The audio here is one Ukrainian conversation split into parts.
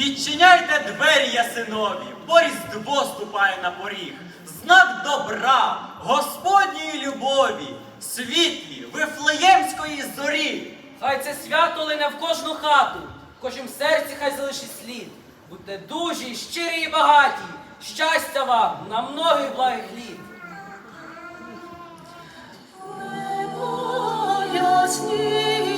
Відчиняйте двері, ясинові, бо різдво ступає на поріг, знак добра, Господньої любові, світлі, вифлеємської зорі. Хай це свято лине в кожну хату, в кожнім серці хай залишить слід. Будьте дужі, щирі і багаті, щастя вам на многих благих літ. Ясні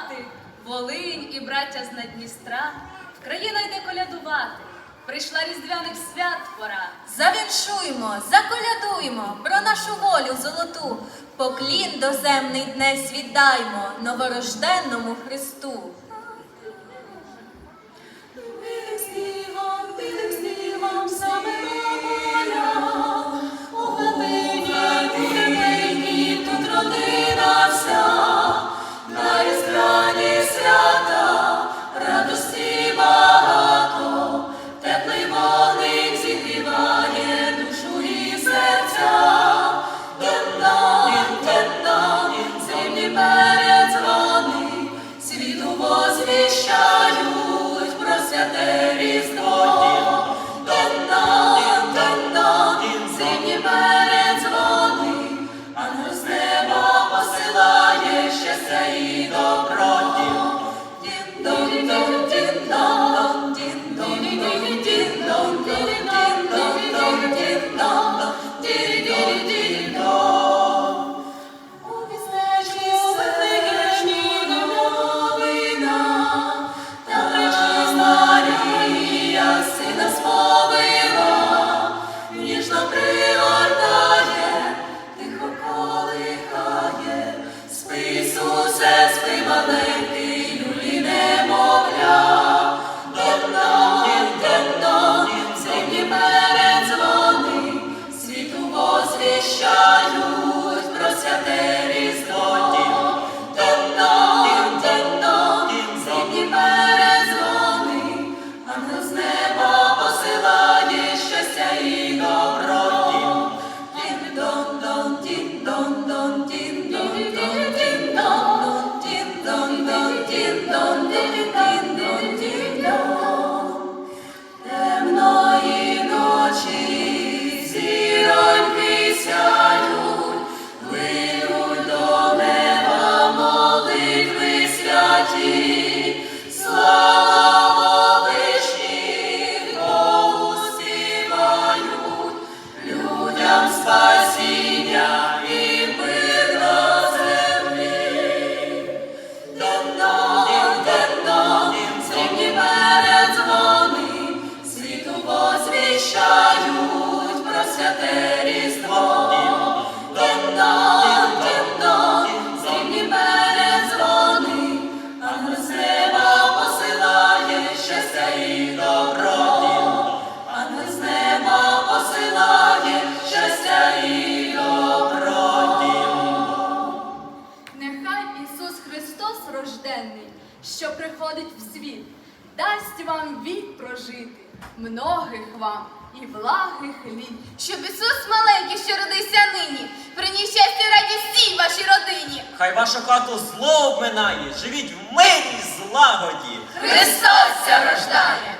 мати, Волинь і браття з Надністра, країна йде колядувати. Прийшла різдвяних свят пора. Завіншуймо, заколядуємо про нашу волю золоту, поклін доземний днес віддаймо новорожденному Христу. Дасть вам вік прожити, многих вам і благих літ. Щоб Ісус маленький, що родився нині, приніс щастя і радість всій вашій родині. Хай вашу хату зло обминає, живіть в мирі й злагоді. Христос рождає!